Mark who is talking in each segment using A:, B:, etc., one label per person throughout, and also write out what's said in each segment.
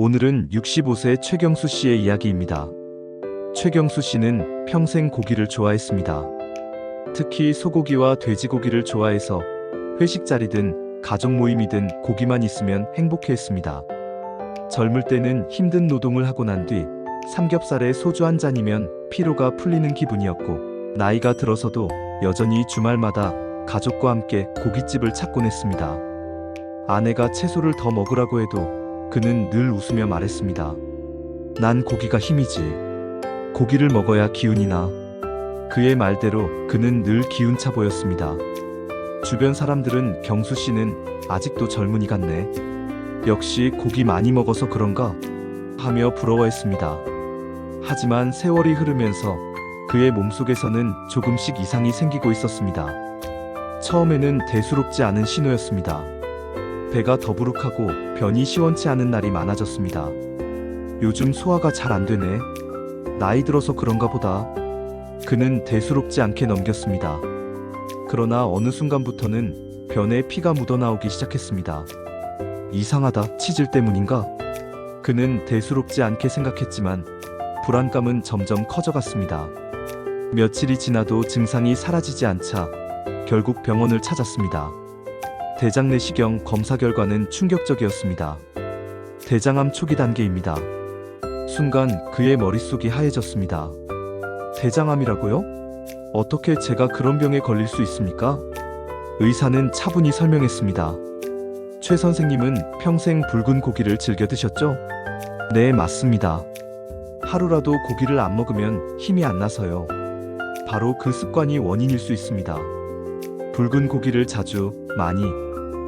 A: 오늘은 65세 최경수 씨의 이야기입니다. 최경수 씨는 평생 고기를 좋아했습니다. 특히 소고기와 돼지고기를 좋아해서 회식 자리든 가족 모임이든 고기만 있으면 행복해했습니다. 젊을 때는 힘든 노동을 하고 난 뒤 삼겹살에 소주 한 잔이면 피로가 풀리는 기분이었고 나이가 들어서도 여전히 주말마다 가족과 함께 고깃집을 찾곤 했습니다. 아내가 채소를 더 먹으라고 해도 그는 늘 웃으며 말했습니다. 난 고기가 힘이지. 고기를 먹어야 기운이 나. 그의 말대로 그는 늘 기운차 보였습니다. 주변 사람들은 경수 씨는 아직도 젊은이 같네. 역시 고기 많이 먹어서 그런가? 하며 부러워했습니다. 하지만 세월이 흐르면서 그의 몸속에서는 조금씩 이상이 생기고 있었습니다. 처음에는 대수롭지 않은 신호였습니다. 배가 더부룩하고 변이 시원치 않은 날이 많아졌습니다. 요즘 소화가 잘 안 되네. 나이 들어서 그런가 보다. 그는 대수롭지 않게 넘겼습니다. 그러나 어느 순간부터는 변에 피가 묻어나오기 시작했습니다. 이상하다, 치질 때문인가? 그는 대수롭지 않게 생각했지만 불안감은 점점 커져갔습니다. 며칠이 지나도 증상이 사라지지 않자 결국 병원을 찾았습니다. 대장 내시경 검사 결과는 충격적이었습니다. 대장암 초기 단계입니다. 순간 그의 머릿속이 하얘졌습니다. 대장암이라고요? 어떻게 제가 그런 병에 걸릴 수 있습니까? 의사는 차분히 설명했습니다. 최 선생님은 평생 붉은 고기를 즐겨 드셨죠? 네, 맞습니다. 하루라도 고기를 안 먹으면 힘이 안 나서요. 바로 그 습관이 원인일 수 있습니다. 붉은 고기를 자주, 많이,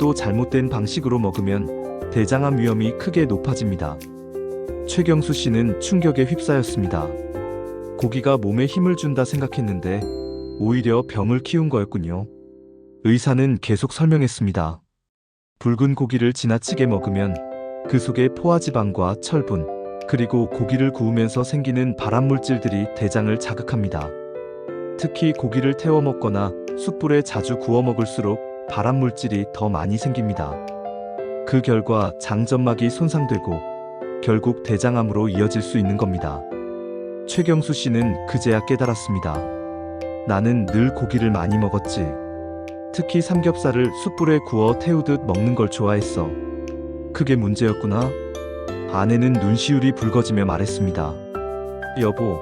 A: 또 잘못된 방식으로 먹으면 대장암 위험이 크게 높아집니다. 최경수 씨는 충격에 휩싸였습니다. 고기가 몸에 힘을 준다 생각했는데 오히려 병을 키운 거였군요. 의사는 계속 설명했습니다. 붉은 고기를 지나치게 먹으면 그 속에 포화지방과 철분, 그리고 고기를 구우면서 생기는 발암 물질들이 대장을 자극합니다. 특히 고기를 태워 먹거나 숯불에 자주 구워 먹을수록 발암 물질이 더 많이 생깁니다. 그 결과 장점막이 손상되고 결국 대장암으로 이어질 수 있는 겁니다. 최경수 씨는 그제야 깨달았습니다. 나는 늘 고기를 많이 먹었지. 특히 삼겹살을 숯불에 구워 태우듯 먹는 걸 좋아했어. 그게 문제였구나. 아내는 눈시울이 붉어지며 말했습니다. 여보,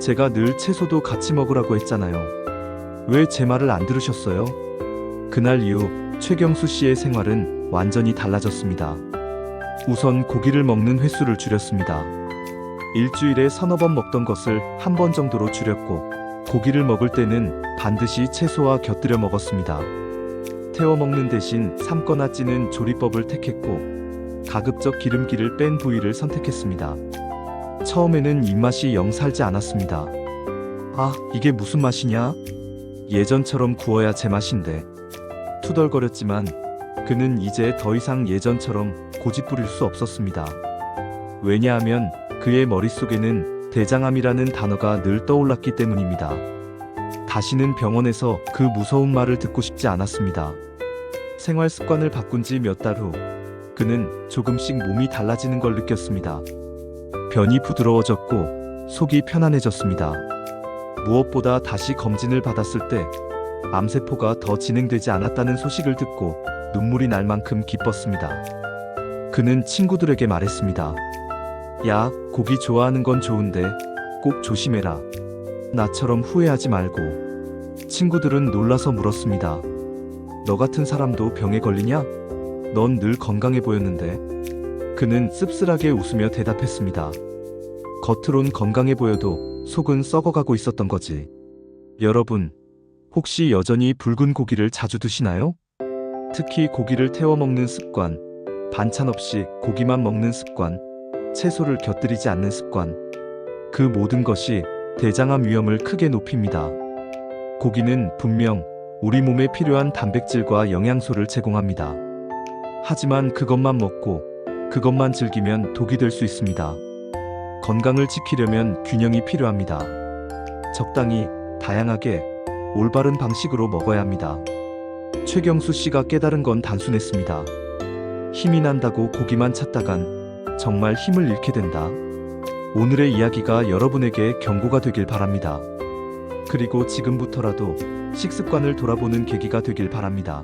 A: 제가 늘 채소도 같이 먹으라고 했잖아요. 왜 제 말을 안 들으셨어요? 그날 이후 최경수 씨의 생활은 완전히 달라졌습니다. 우선 고기를 먹는 횟수를 줄였습니다. 일주일에 서너 번 먹던 것을 한 번 정도로 줄였고, 고기를 먹을 때는 반드시 채소와 곁들여 먹었습니다. 태워 먹는 대신 삶거나 찌는 조리법을 택했고, 가급적 기름기를 뺀 부위를 선택했습니다. 처음에는 입맛이 영 살지 않았습니다. 아, 이게 무슨 맛이냐? 예전처럼 구워야 제맛인데. 투덜거렸지만 그는 이제 더 이상 예전처럼 고집 부릴 수 없었습니다. 왜냐하면 그의 머릿속에는 대장암이라는 단어가 늘 떠올랐기 때문입니다. 다시는 병원에서 그 무서운 말을 듣고 싶지 않았습니다. 생활 습관을 바꾼 지 몇 달 후, 그는 조금씩 몸이 달라지는 걸 느꼈습니다. 변이 부드러워졌고, 속이 편안해졌습니다. 무엇보다 다시 검진을 받았을 때, 암세포가 더 진행되지 않았다는 소식을 듣고 눈물이 날 만큼 기뻤습니다. 그는 친구들에게 말했습니다. 야, 고기 좋아하는 건 좋은데 꼭 조심해라. 나처럼 후회하지 말고. 친구들은 놀라서 물었습니다. 너 같은 사람도 병에 걸리냐? 넌 늘 건강해 보였는데. 그는 씁쓸하게 웃으며 대답했습니다. 겉으론 건강해 보여도 속은 썩어가고 있었던 거지. 여러분, 혹시 여전히 붉은 고기를 자주 드시나요? 특히 고기를 태워 먹는 습관, 반찬 없이 고기만 먹는 습관, 채소를 곁들이지 않는 습관. 그 모든 것이 대장암 위험을 크게 높입니다. 고기는 분명 우리 몸에 필요한 단백질과 영양소를 제공합니다. 하지만 그것만 먹고 그것만 즐기면 독이 될 수 있습니다. 건강을 지키려면 균형이 필요합니다. 적당히, 다양하게, 올바른 방식으로 먹어야 합니다. 최경수 씨가 깨달은 건 단순했습니다. 힘이 난다고 고기만 찾다간 정말 힘을 잃게 된다. 오늘의 이야기가 여러분에게 경고가 되길 바랍니다. 그리고 지금부터라도 식습관을 돌아보는 계기가 되길 바랍니다.